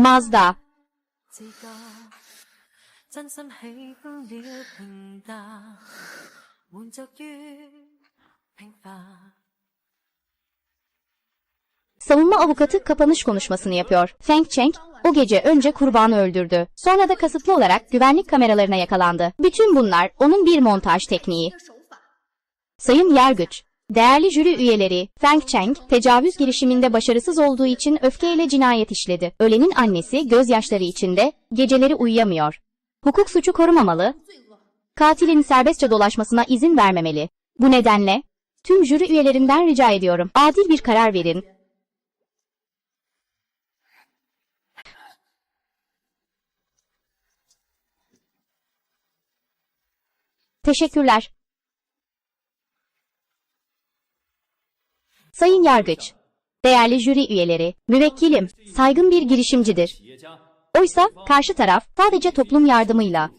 Mazda Savunma avukatı kapanış konuşmasını yapıyor. Feng Cheng, o gece önce kurbanı öldürdü. Sonra da kasıtlı olarak güvenlik kameralarına yakalandı. Bütün bunlar onun bir montaj tekniği. Sayın Yergüç, değerli jüri üyeleri, Feng Cheng, tecavüz girişiminde başarısız olduğu için öfkeyle cinayet işledi. Ölenin annesi gözyaşları içinde geceleri uyuyamıyor. Hukuk suçu korumamalı, katilin serbestçe dolaşmasına izin vermemeli. Bu nedenle tüm jüri üyelerinden rica ediyorum. Adil bir karar verin. Teşekkürler. Sayın Yargıç, değerli jüri üyeleri, müvekkilim, saygın bir girişimcidir. Oysa karşı taraf sadece toplum yardımıyla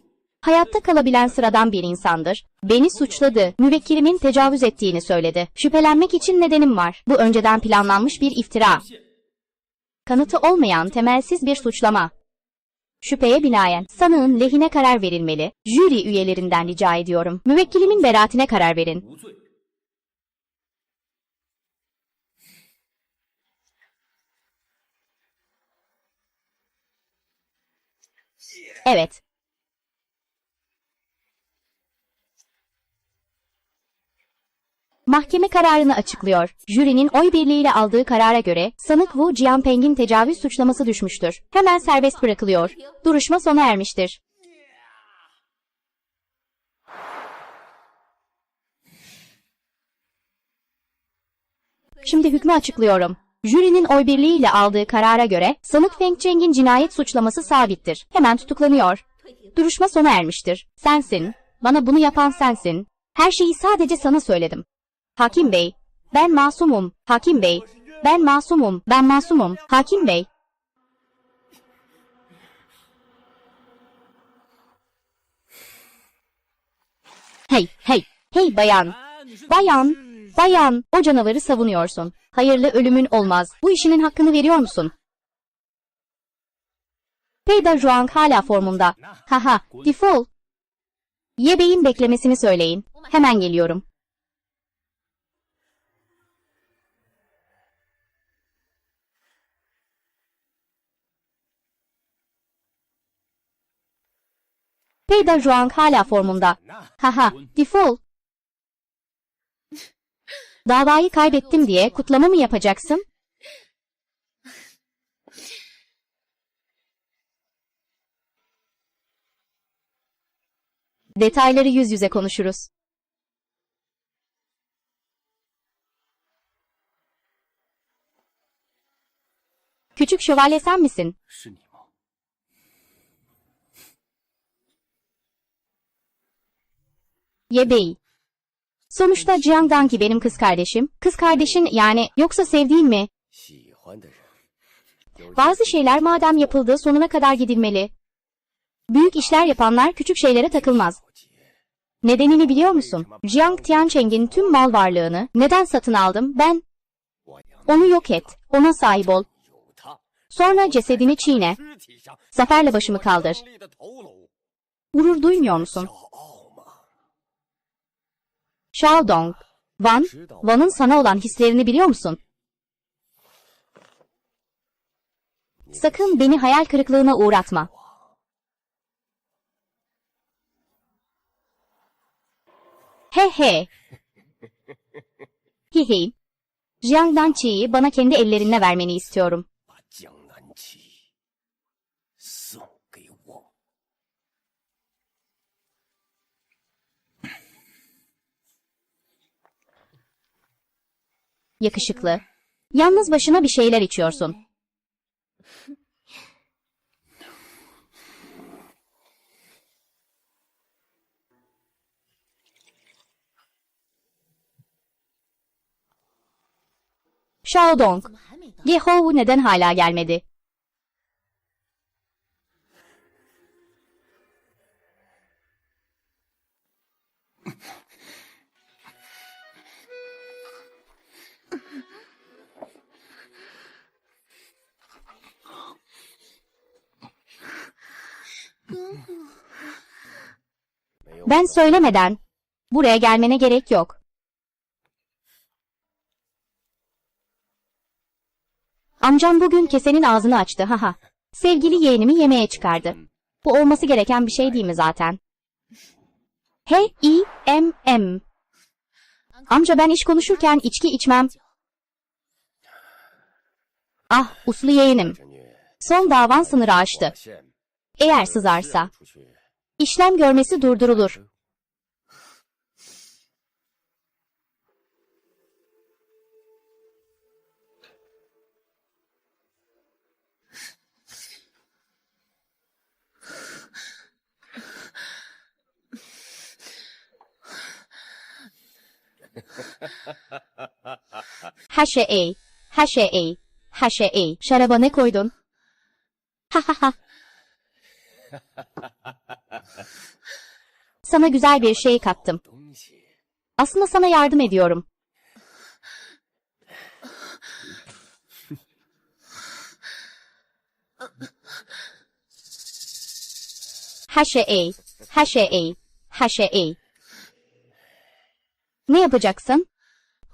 hayatta kalabilen sıradan bir insandır. Beni suçladı, müvekkilimin tecavüz ettiğini söyledi. Şüphelenmek için nedenim var. Bu önceden planlanmış bir iftira. Kanıtı olmayan temelsiz bir suçlama. Şüpheye binaen sanığın lehine karar verilmeli. Jüri üyelerinden rica ediyorum. Müvekkilimin beraatine karar verin. Evet. Mahkeme kararını açıklıyor. Jürinin oy birliğiyle aldığı karara göre sanık Wu Jianpeng'in tecavüz suçlaması düşmüştür. Hemen serbest bırakılıyor. Duruşma sona ermiştir. Şimdi hükmü açıklıyorum. Jürinin oy birliğiyle aldığı karara göre sanık Feng Cheng'in cinayet suçlaması sabittir. Hemen tutuklanıyor. Duruşma sona ermiştir. Sensin. Bana bunu yapan sensin. Her şeyi sadece sana söyledim. Hakim Bey, ben masumum. Hakim Bey, ben masumum. Ben masumum. Hakim Bey. Hey, hey, hey bayan. Bayan, bayan, o canavarı savunuyorsun. Hayırlı ölümün olmaz. Bu işinin hakkını veriyor musun? Peyda Juang hala formunda. Haha, default. Ye Bey'in beklemesini söyleyin. Hemen geliyorum. Peyda Juang hala formunda. Haha, default. Davayı kaybettim diye kutlama mı yapacaksın? Detayları yüz yüze konuşuruz. Küçük şövalye sen misin? Ye bey. Sonuçta Jiang Danki benim kız kardeşim. Kız kardeşin yani yoksa sevdiğin mi? Bazı şeyler madem yapıldığı sonuna kadar gidilmeli. Büyük işler yapanlar küçük şeylere takılmaz. Nedenini biliyor musun? Jiang Tiancheng'in tüm mal varlığını neden satın aldım ben? Onu yok et, ona sahip ol. Sonra cesedini çiğne. Zaferle başımı kaldır. Gurur duymuyor musun? Xiao Dong. Van, Van'ın sana olan hislerini biliyor musun? Sakın beni hayal kırıklığına uğratma. He he. Hihi. Jiang Danqi'yi bana kendi ellerinle vermeni istiyorum. Yakışıklı. Yalnız başına bir şeyler içiyorsun. Xiaodong, Gehou neden hala gelmedi? Ben söylemeden. Buraya gelmene gerek yok. Amcam bugün kesenin ağzını açtı haha. Sevgili yeğenimi yemeğe çıkardı. Bu olması gereken bir şey değil mi zaten? H-I-M-M. Amca ben iş konuşurken içki içmem. Ah, uslu yeğenim. Son davan sınırı aştı. Eğer sızarsa işlem görmesi durdurulur. Haşe haşe haşe Şaraba ne koydun? Ha ha ha. Sana güzel bir şey kattım. Aslında sana yardım ediyorum. Her şey iyi. Her şey iyi. Ne yapacaksın?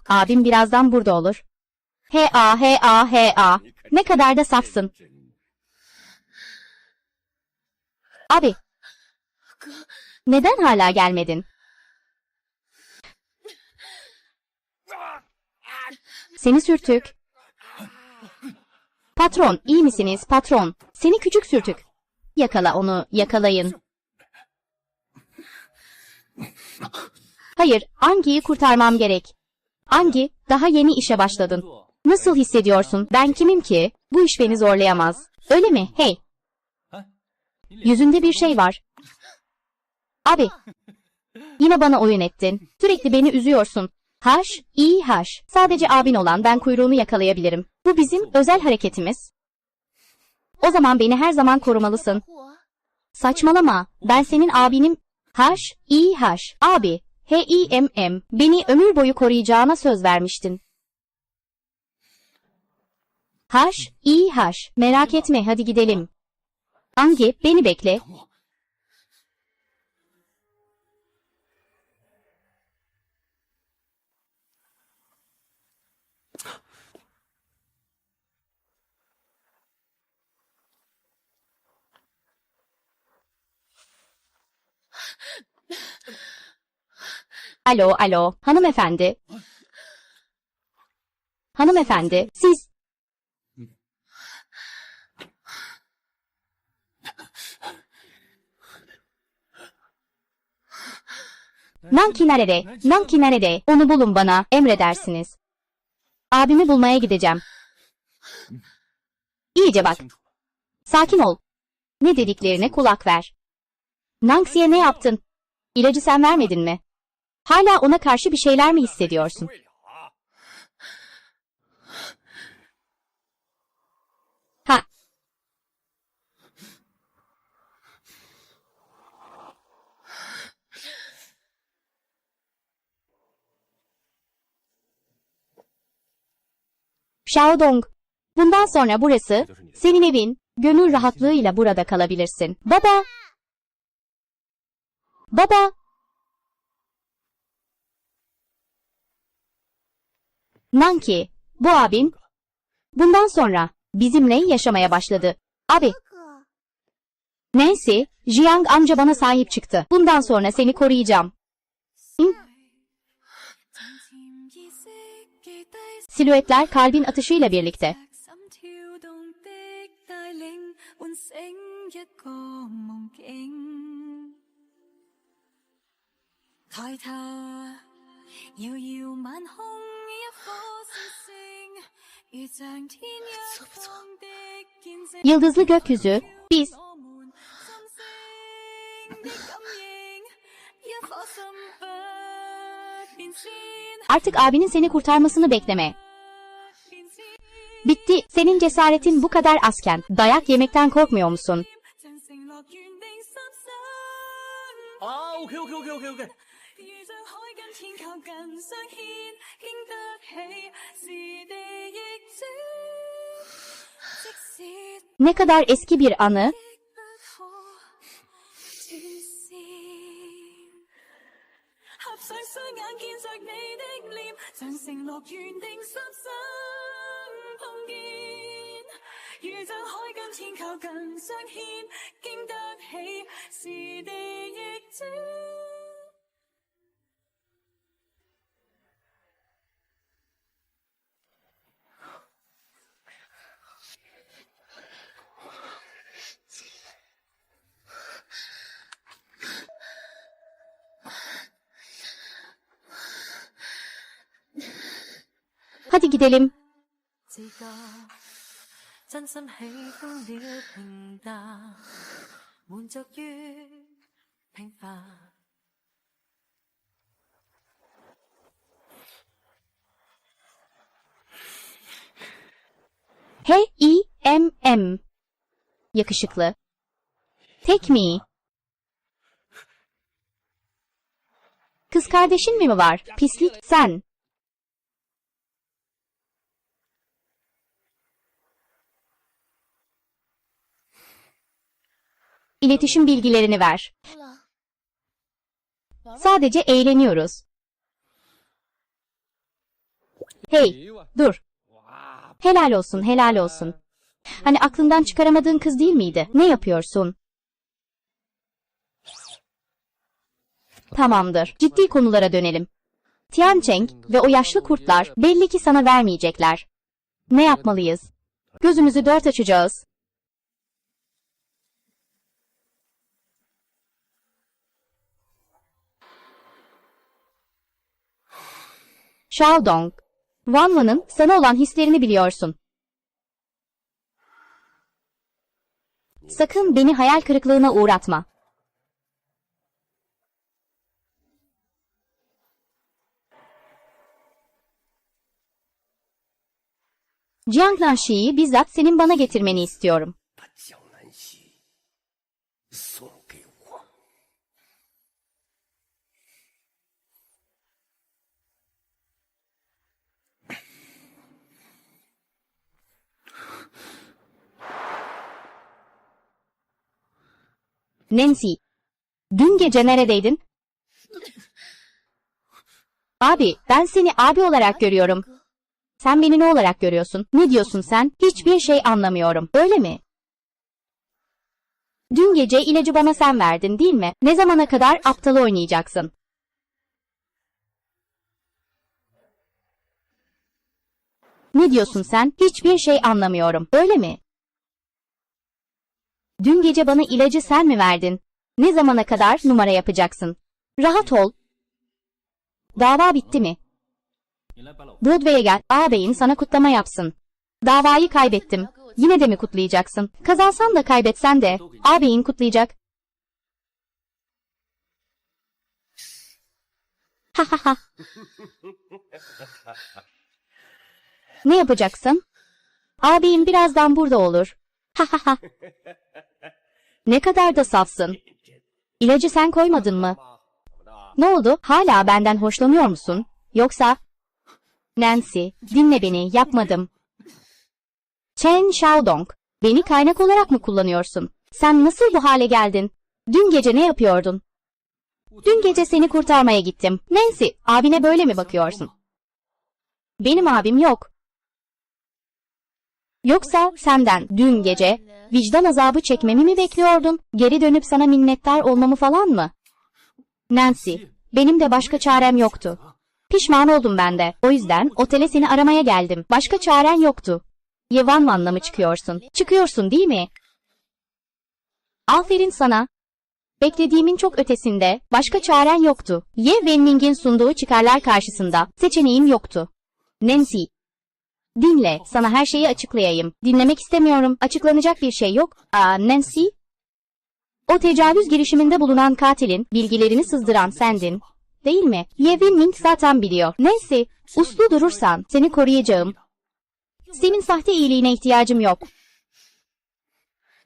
Abim birazdan burada olur. He a he a he a. Ne kadar da safsın. Abi, neden hala gelmedin? Seni sürtük. Patron, iyi misiniz patron? Seni küçük sürtük. Yakala onu, yakalayın. Hayır, Angi'yi kurtarmam gerek. Angi, daha yeni işe başladın. Nasıl hissediyorsun? Ben kimim ki? Bu iş beni zorlayamaz. Öyle mi? Hey, Yüzünde bir şey var. Abi. Yine bana oyun ettin. Sürekli beni üzüyorsun. Haş, iyi haş. Sadece abin olan ben kuyruğunu yakalayabilirim. Bu bizim özel hareketimiz. O zaman beni her zaman korumalısın. Saçmalama. Ben senin abinim. Haş, iyi haş. Abi. H-I-M-M. Beni ömür boyu koruyacağına söz vermiştin. Haş, iyi haş. Merak etme hadi gidelim. Angi, beni bekle. Alo, alo. Hanımefendi. Hanımefendi, siz... Nanki nerede? Nanki nerede? Onu bulun bana. Emredersiniz. Abimi bulmaya gideceğim. İyice bak. Sakin ol. Ne dediklerine kulak ver. Nanxia ne yaptın? İlacı sen vermedin mi? Hala ona karşı bir şeyler mi hissediyorsun? Ha. Xiaodong, bundan sonra burası senin evin, gönül rahatlığıyla burada kalabilirsin. Baba, Baba! Nanki, bu abim bundan sonra bizimle yaşamaya başladı. Abi, Nancy, Jiang amca bana sahip çıktı. Bundan sonra seni koruyacağım. Hı? Silüetler kalbin atışıyla birlikte 抬头，遥遥晚空一颗星星，如像天一方的见证。 Yıldızlı gökyüzü, biz, 我们心声的感应，一颗心不变迁。 artık abinin seni kurtarmasını bekleme. 变迁 Bitti, senin cesaretin bu kadar azken. Dayak yemekten korkmuyor musun? 像承诺原定 地上海跟天靠近，相牵经得起，是地亦知。Ne kadar eski bir anı. Müzik 凡。H-I-M-M. Yakışıklı. Tek mi? Kız kardeşin mi var? Pislik sen. İletişim bilgilerini ver. Sadece eğleniyoruz. Hey, dur. Helal olsun, helal olsun. Hani aklından çıkaramadığın kız değil miydi? Ne yapıyorsun? Tamamdır. Ciddi konulara dönelim. Tian Cheng ve o yaşlı kurtlar belli ki sana vermeyecekler. Ne yapmalıyız? Gözümüzü dört açacağız. Shao Dong, Wan Wan'ın sana olan hislerini biliyorsun. Sakın beni hayal kırıklığına uğratma. Jiang Nanshi'yi bizzat senin bana getirmeni istiyorum. Nancy, dün gece neredeydin? Abi, ben seni abi olarak görüyorum. Sen beni ne olarak görüyorsun? Ne diyorsun sen? Hiçbir şey anlamıyorum. Öyle mi? Dün gece ilacı bana sen verdin, değil mi? Ne zamana kadar aptal oynayacaksın? Ne diyorsun sen? Hiçbir şey anlamıyorum. Öyle mi? Dün gece bana ilacı sen mi verdin? Ne zamana kadar numara yapacaksın? Rahat ol. Dava bitti mi? Broadway'e gel, ağabeyin sana kutlama yapsın. Davayı kaybettim. Yine de mi kutlayacaksın? Kazansan da kaybetsen de, ağabeyin kutlayacak. Ha ha ha. Ne yapacaksın? Ağabeyin birazdan burada olur. Ha ha ha. Ne kadar da safsın. İlacı sen koymadın mı? Ne oldu? Hala benden hoşlanıyor musun? Yoksa... Nancy, dinle beni, yapmadım. Chen Xiaodong, beni kaynak olarak mı kullanıyorsun? Sen nasıl bu hale geldin? Dün gece ne yapıyordun? Dün gece seni kurtarmaya gittim. Nancy, abine böyle mi bakıyorsun? Benim abim yok. Yoksa senden dün gece vicdan azabı çekmemi mi bekliyordun? Geri dönüp sana minnettar olmamı falan mı? Nancy, benim de başka çarem yoktu. Pişman oldum ben de. O yüzden otele seni aramaya geldim. Başka çaren yoktu. Yevan Van'la mı çıkıyorsun? Çıkıyorsun değil mi? Aferin sana. Beklediğimin çok ötesinde başka çaren yoktu. Ye Wenning'in sunduğu çıkarlar karşısında seçeneğim yoktu. Nancy, dinle, sana her şeyi açıklayayım. Dinlemek istemiyorum, açıklanacak bir şey yok. Aa, Nancy, o tecavüz girişiminde bulunan katilin bilgilerini sızdıran sendin. Değil mi? Ye Winning zaten biliyor. Nancy, uslu durursan seni koruyacağım. Senin sahte iyiliğine ihtiyacım yok.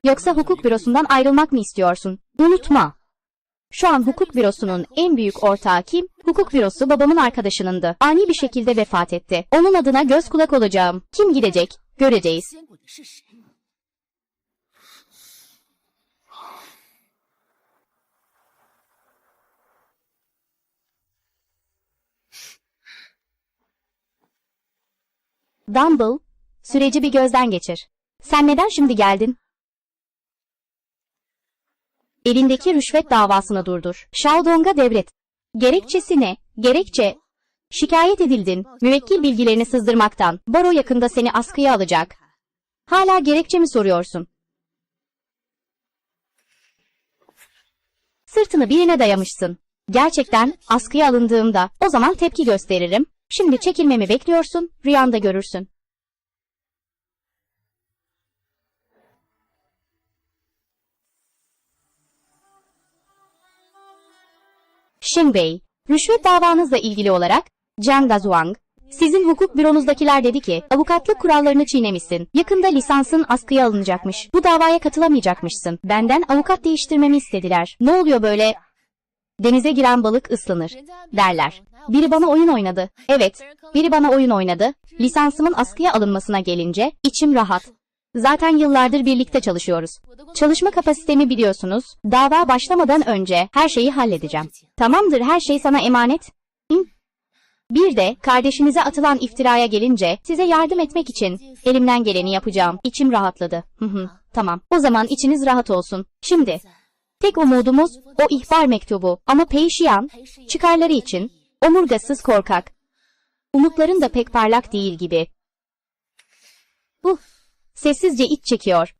Yoksa hukuk bürosundan ayrılmak mı istiyorsun? Unutma. Şu an hukuk bürosunun en büyük ortağı kim? Hukuk bürosu babamın arkadaşınındı. Ani bir şekilde vefat etti. Onun adına göz kulak olacağım. Kim gidecek? Göreceğiz. Dumble, süreci bir gözden geçir. Sen neden şimdi geldin? Elindeki rüşvet davasını durdur. Xiaodong'a devret. Gerekçesi ne? Gerekçe. Şikayet edildin. Müvekkil bilgilerini sızdırmaktan. Baro yakında seni askıya alacak. Hala gerekçe mi soruyorsun? Sırtını birine dayamışsın. Gerçekten askıya alındığımda o zaman tepki gösteririm. Şimdi çekilmemi bekliyorsun, rüyanda görürsün. Shin Bey, rüşvet davanızla ilgili olarak Zhang Dazuang, sizin hukuk büronuzdakiler dedi ki, avukatlık kurallarını çiğnemişsin. Yakında lisansın askıya alınacakmış. Bu davaya katılamayacakmışsın. Benden avukat değiştirmemi istediler. Ne oluyor böyle? Denize giren balık ıslanır, derler. Biri bana oyun oynadı. Evet, biri bana oyun oynadı. Lisansımın askıya alınmasına gelince içim rahat. Zaten yıllardır birlikte çalışıyoruz. Çalışma kapasitemi biliyorsunuz. Dava başlamadan önce her şeyi halledeceğim. Tamamdır her şey sana emanet. Bir de kardeşinize atılan iftiraya gelince size yardım etmek için elimden geleni yapacağım. İçim rahatladı. Tamam. O zaman içiniz rahat olsun. Şimdi tek umudumuz o ihbar mektubu ama Peyşiyan çıkarları için omurgasız korkak. Umutların da pek parlak değil gibi. Uh, sessizce iç çekiyor.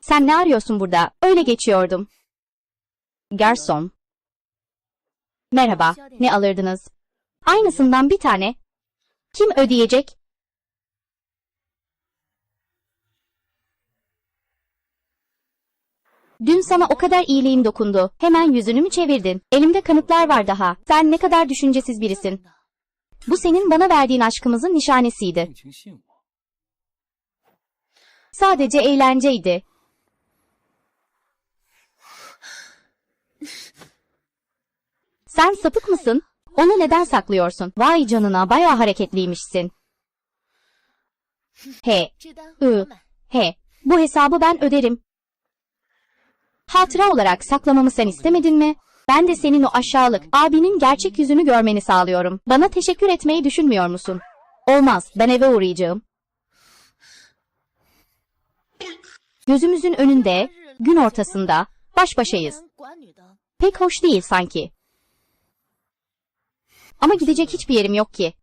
Sen ne arıyorsun burada? Öyle geçiyordum. Garson. Merhaba, ne alırdınız? Aynısından bir tane. Kim ödeyecek? Dün sana o kadar iyiliğim dokundu. Hemen yüzünü mü çevirdin? Elimde kanıtlar var daha. Sen ne kadar düşüncesiz birisin. Bu senin bana verdiğin aşkımızın nişanesiydi. Sadece eğlenceydi. Sen sapık mısın? Onu neden saklıyorsun? Vay canına baya hareketliymişsin. He. I. He. Bu hesabı ben öderim. Hatıra olarak saklamamı sen istemedin mi? Ben de senin o aşağılık abinin gerçek yüzünü görmeni sağlıyorum. Bana teşekkür etmeyi düşünmüyor musun? Olmaz, ben eve uğrayacağım. Gözümüzün önünde, gün ortasında, baş başayız. Pek hoş değil sanki. Ama gidecek hiçbir yerim yok ki.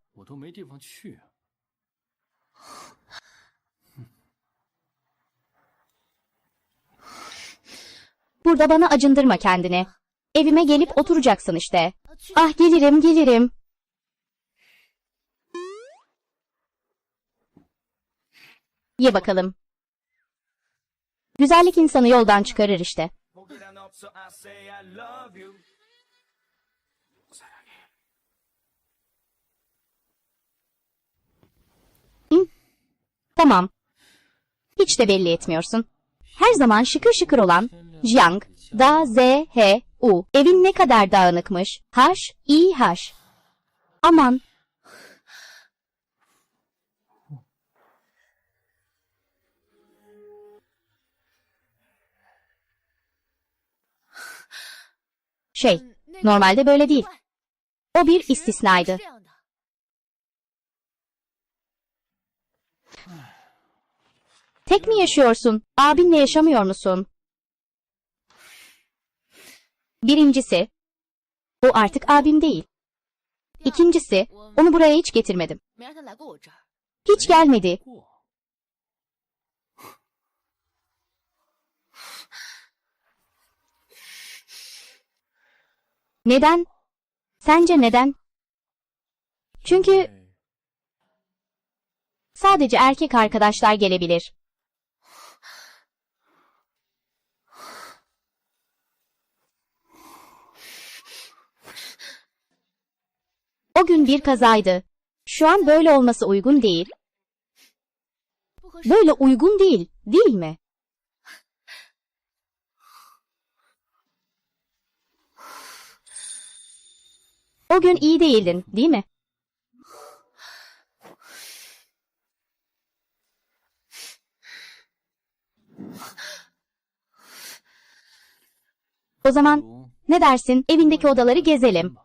Burada bana acındırma kendini. Evime gelip oturacaksın işte. Ah gelirim gelirim. Ye bakalım. Güzellik insanı yoldan çıkarır işte. Tamam. Hiç de belli etmiyorsun. Her zaman şıkır şıkır olan Jiang, Da Z H U. Evin ne kadar dağınıkmış. H I H. Aman. Şey, normalde böyle değil. O bir istisnaydı. Tek mi yaşıyorsun? Abinle yaşamıyor musun? Birincisi, o artık abim değil. İkincisi, onu buraya hiç getirmedim. Hiç gelmedi. Neden? Sence neden? Çünkü sadece erkek arkadaşlar gelebilir. O gün bir kazaydı. Şu an böyle olması uygun değil. Böyle uygun değil, değil mi? O gün iyi değildin, değil mi? O zaman ne dersin evindeki odaları gezelim.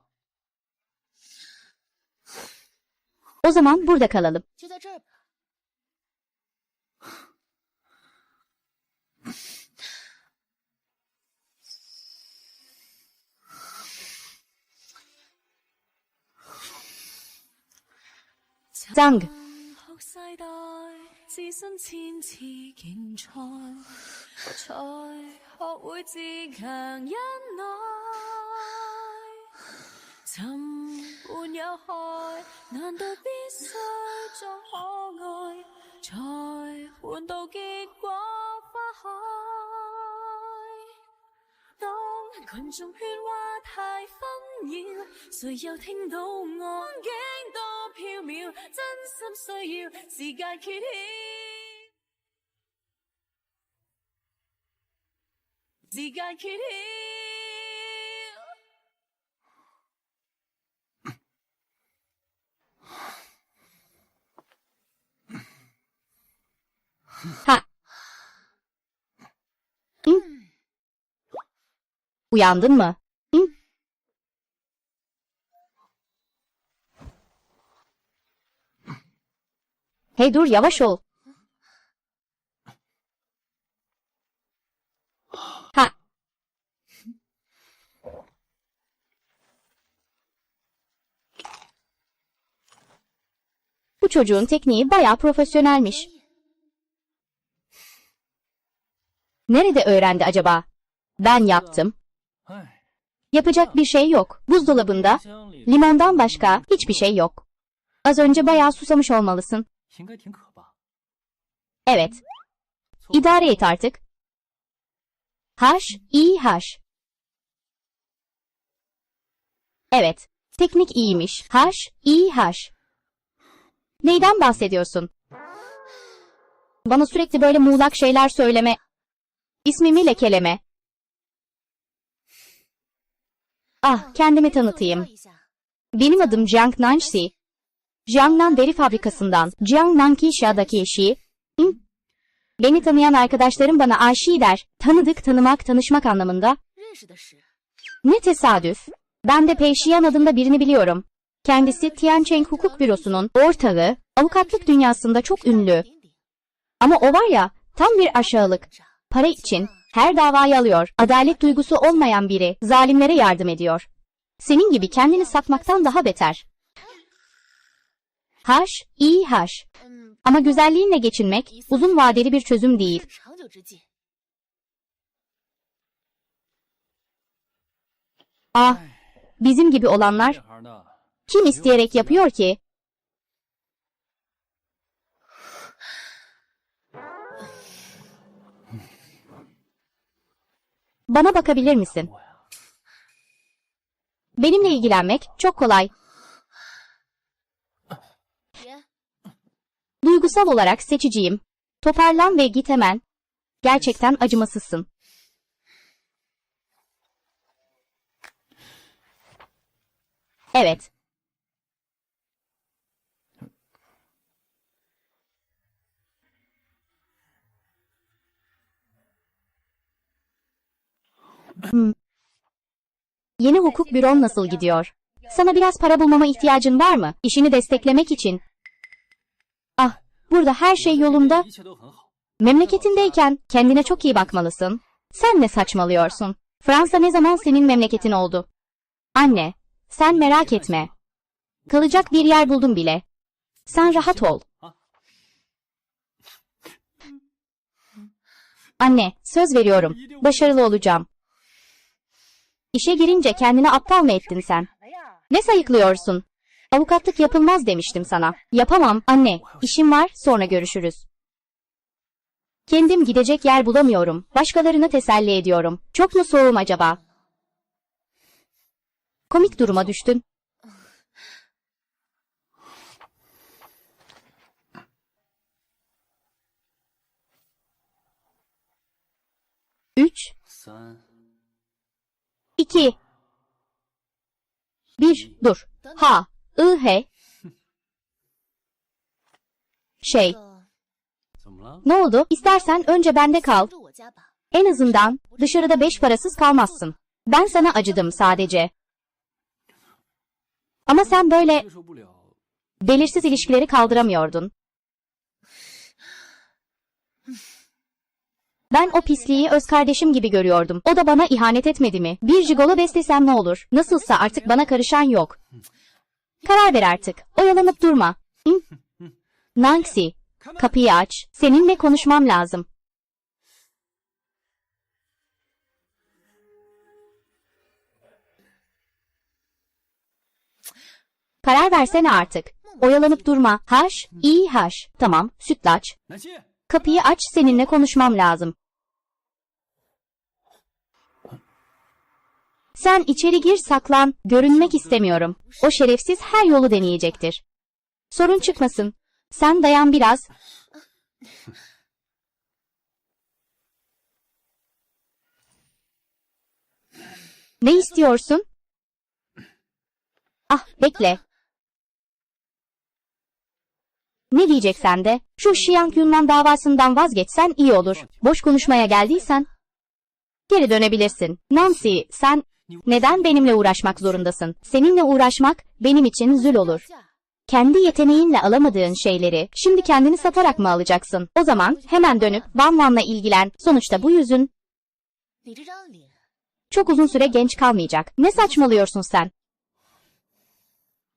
O zaman burada kalalım. 就在这儿吧。张学世代，置身千次竞赛，才学会自强忍耐。 沉悶有害，難道必須作可愛，才換到結果花開？當群眾喧哗太紛擾，誰又聽到我？風景多飘渺，真心需要時間揭曉。時間揭曉。Ha. Hı? Uyandın mı? Hı? Hey dur yavaş ol. Ha. Bu çocuğun tekniği bayağı profesyonelmiş. Nerede öğrendi acaba? Ben yaptım. Yapacak bir şey yok. Buzdolabında limondan başka hiçbir şey yok. Az önce bayağı susamış olmalısın. Evet. İdare et artık. Haş, iyi haş. Evet. Teknik iyiymiş. Haş, iyi haş. Neyden bahsediyorsun? Bana sürekli böyle muğlak şeyler söyleme. İsmimi lekeleme. Ah, kendimi tanıtayım. Benim adım Jiang Nanxi. Jiangnan Deri Fabrikası'ndan, Jiangnan Kishia'daki eşi. Hı? Beni tanıyan arkadaşlarım bana Aşi der. Tanıdık, tanımak, tanışmak anlamında. Ne tesadüf. Ben de Peyşiyan adında birini biliyorum. Kendisi Tiancheng Hukuk Bürosu'nun ortağı, avukatlık dünyasında çok ünlü. Ama o var ya, tam bir aşağılık. Para için her davayı alıyor. Adalet duygusu olmayan biri zalimlere yardım ediyor. Senin gibi kendini satmaktan daha beter. Haş, iyi haş. Ama güzelliğinle geçinmek uzun vadeli bir çözüm değil. Ah, bizim gibi olanlar kim isteyerek yapıyor ki Bana bakabilir misin? Benimle ilgilenmek çok kolay. Duygusal olarak seçiciyim. Toparlan ve git hemen. Gerçekten acımasızsın. Evet. Hmm. Yeni hukuk büron nasıl gidiyor? Sana biraz para bulmama ihtiyacın var mı? İşini desteklemek için. Ah, burada her şey yolunda. Memleketindeyken kendine çok iyi bakmalısın. Sen ne saçmalıyorsun? Fransa ne zaman senin memleketin oldu? Anne, sen merak etme. Kalacak bir yer buldum bile. Sen rahat ol. Anne, söz veriyorum. Başarılı olacağım. İşe girince kendini aptal mı ettin sen? Ne sayıklıyorsun? Avukatlık yapılmaz demiştim sana. Yapamam anne. İşim var, sonra görüşürüz. Kendim gidecek yer bulamıyorum. Başkalarını teselli ediyorum. Çok mu soğum acaba? Komik duruma düştün. Üç, 2 1 dur. Ha, ı, he. Şey. Ne oldu? İstersen önce bende kal. En azından dışarıda beş parasız kalmazsın. Ben sana acıdım sadece. Ama sen böyle belirsiz ilişkileri kaldıramıyordun. Ben o pisliği öz kardeşim gibi görüyordum. O da bana ihanet etmedi mi? Bir jigolo beslesem ne olur? Nasılsa artık bana karışan yok. Karar ver artık. Oyalanıp durma. Hı? Nancy, kapıyı aç. Seninle konuşmam lazım. Karar versene artık. Oyalanıp durma. Haş, iyi haş. Tamam, sütlaç. Kapıyı aç, seninle konuşmam lazım. Sen içeri gir saklan, görünmek istemiyorum. O şerefsiz her yolu deneyecektir. Sorun çıkmasın. Sen dayan biraz. Ne istiyorsun? Ah, bekle. Ne diyeceksen de, şu Şiyank Yunnan davasından vazgeçsen iyi olur. Boş konuşmaya geldiysen, geri dönebilirsin. Nancy, sen neden benimle uğraşmak zorundasın? Seninle uğraşmak benim için zül olur. Kendi yeteneğinle alamadığın şeyleri şimdi kendini satarak mı alacaksın? O zaman hemen dönüp Van Van'la ilgilen. Sonuçta bu yüzün çok uzun süre genç kalmayacak. Ne saçmalıyorsun sen?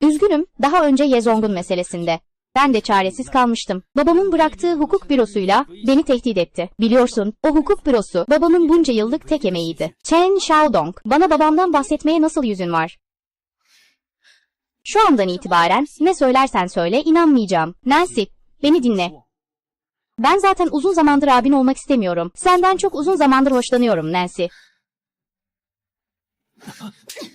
Üzgünüm, daha önce Yezong'un meselesinde ben de çaresiz kalmıştım. Babamın bıraktığı hukuk bürosuyla beni tehdit etti. Biliyorsun, o hukuk bürosu babamın bunca yıllık tek emeğiydi. Chen Xiaodong, bana babamdan bahsetmeye nasıl yüzün var? Şu andan itibaren ne söylersen söyle inanmayacağım. Nancy, beni dinle. 说 Ben zaten uzun zamandır abin olmak istemiyorum. Senden çok uzun zamandır hoşlanıyorum Nancy.